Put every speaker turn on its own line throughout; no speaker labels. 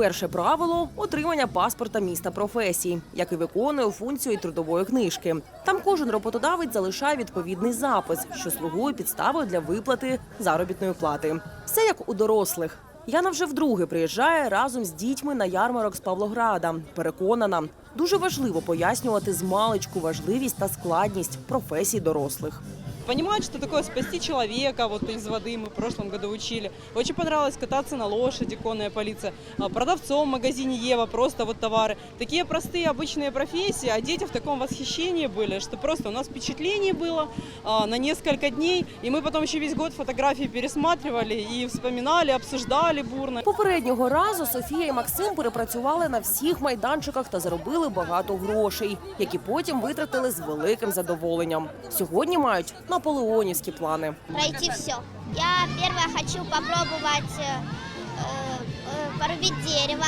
Перше правило отримання паспорта міста професій, який виконує функцію трудової книжки. Там кожен роботодавець залишає відповідний запис, що слугує підставою для виплати заробітної плати. Все як у дорослих. Яна вже вдруге приїжджає разом з дітьми на ярмарок з Павлограда. Переконана, дуже важливо пояснювати з маличку важливість та складність професій дорослих
Понимают, что такое спасти человека вот из воды, мы в прошлом году учили. Очень понравилось кататься на лошади, конная полиция. А, Продавцом в магазине Ева, просто вот товары. Такие простые обычные профессии, а дети в таком восхищении были, что просто у нас впечатление было а, на несколько дней. И мы потом еще весь год фотографии пересматривали и вспоминали, обсуждали бурно.
Попереднього разу Софія і Максим перепрацювали на всіх майданчиках та заробили багато грошей, які потім витратили з великим задоволенням. Сьогодні мають наполеонівські плани.
пройти все. Я первое хочу попробовать э, э, порубить дерево,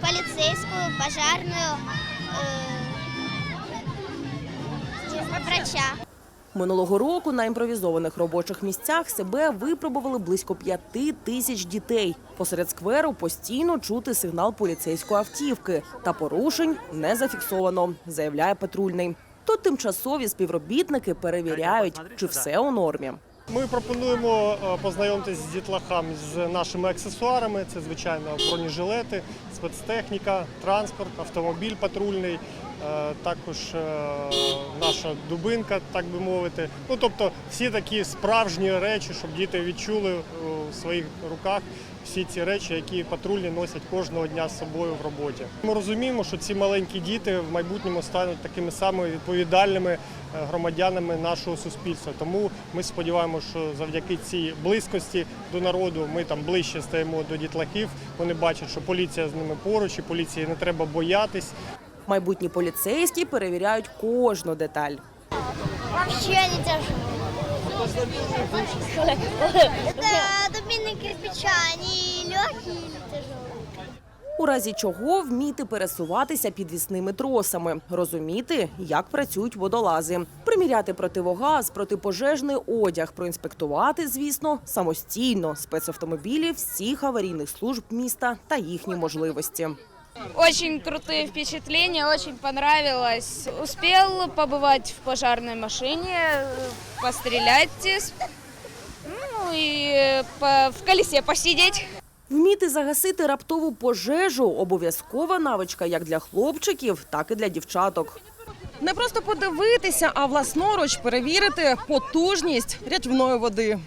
полицейскую, пожарную, э, врача.
Минулого року на імпровізованих робочих місцях себе випробували близько п'яти тисяч дітей. Посеред скверу постійно чути сигнал поліцейської автівки та порушень не зафіксовано, заявляє патрульний. Тут тимчасові співробітники перевіряють, чи все у нормі.
Ми пропонуємо познайомитися познайомитись з дітлахам з нашими аксесуарами. Це звичайно бронежилети, спецтехніка, транспорт, автомобіль патрульний, е, також е, наша дубинка, так би мовити. Ну тобто всі такі справжні речі, щоб діти відчули у своїх руках всі ці речі, які патрульні носять кожного дня з собою в роботі. Ми розуміємо, що ці маленькі діти в майбутньому стануть такими самими відповідальними е, громадянами нашого суспільства. Тому ми сподіваємося, що завдяки цій близькості до народу ми там ближче стаємо до дітлахів. Вони бачать, що поліція з ними поруч, і поліції не треба боятись.
Майбутні поліцейські перевіряють кожну деталь.
Вообще не тяжело. Это дубины кирпича, они легкие или тяжелые?
У разі чого вміти пересуватися підвісними тросами, розуміти, як працюють водолази, приміряти противогаз, протипожежний одяг, проінспектувати, звісно, самостійно спецавтомобілі всіх аварійних служб міста та їхні можливості.
Очень крутые впечатления, очень понравилось. Успел побывать в пожарной машине, пострелять, ну и по- в колесе посидеть.
Вміти загасити раптову пожежу обов'язкова навичка як для хлопчиків, так і для дівчаток. Не просто подивитися, а власноруч перевірити потужність рятівної води.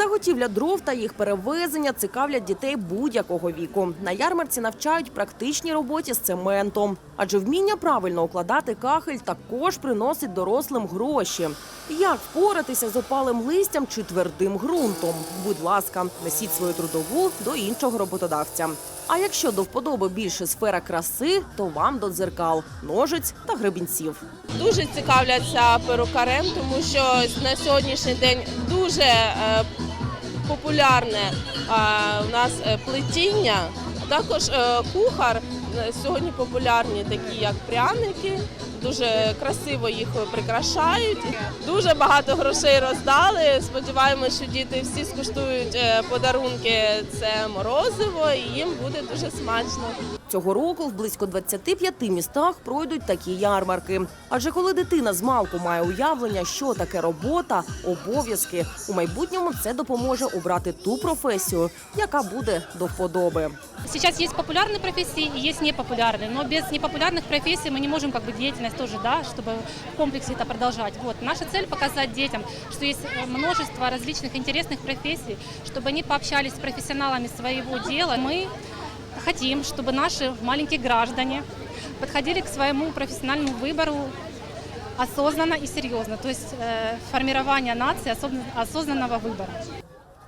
Заготівля дров та їх перевезення цікавлять дітей будь-якого віку. На ярмарці навчають практичній роботі з цементом, адже вміння правильно укладати кахель також приносить дорослим гроші. Як впоратися з опалим листям чи твердим ґрунтом? Будь ласка, несіть свою трудову до іншого роботодавця. А якщо до вподоби більше сфера краси, то вам до дзеркал, ножиць та гребінців.
дуже цікавляться перукарем, тому що на сьогоднішній день дуже е, популярне у нас е, плетіння. Також е, кухар е, сьогодні популярні такі, як пряники. Дуже красиво їх прикрашають. Дуже багато грошей роздали. Сподіваємося, що діти всі скуштують подарунки. Це морозиво, і їм буде дуже смачно.
Цього року в близько 25 містах пройдуть такі ярмарки. Адже коли дитина з малку має уявлення, що таке робота, обов'язки, у майбутньому це допоможе обрати ту професію, яка буде до вподоби.
Сейчас есть популярные профессии и есть непопулярные, но без непопулярных профессий мы не можем как бы деятельность тоже, да, чтобы в комплексе это продолжать. Вот наша цель показать детям, что есть э, множество различных интересных профессий, чтобы они пообщались с профессионалами своего дела. Мы хотим, чтобы наши маленькие граждане подходили к своему профессиональному выбору осознанно и серьезно, то есть э, формирование нации осозна- осознанного выбора.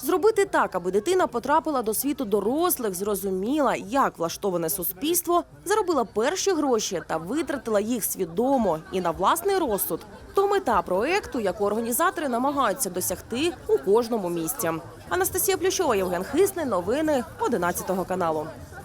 Зробити так, аби дитина потрапила до світу дорослих, зрозуміла, як влаштоване суспільство, заробила перші гроші та витратила їх свідомо і на власний розсуд. То мета проекту, яку організатори намагаються досягти у кожному місці. Анастасія Плющова, Євген Хисний. Новини 11 каналу.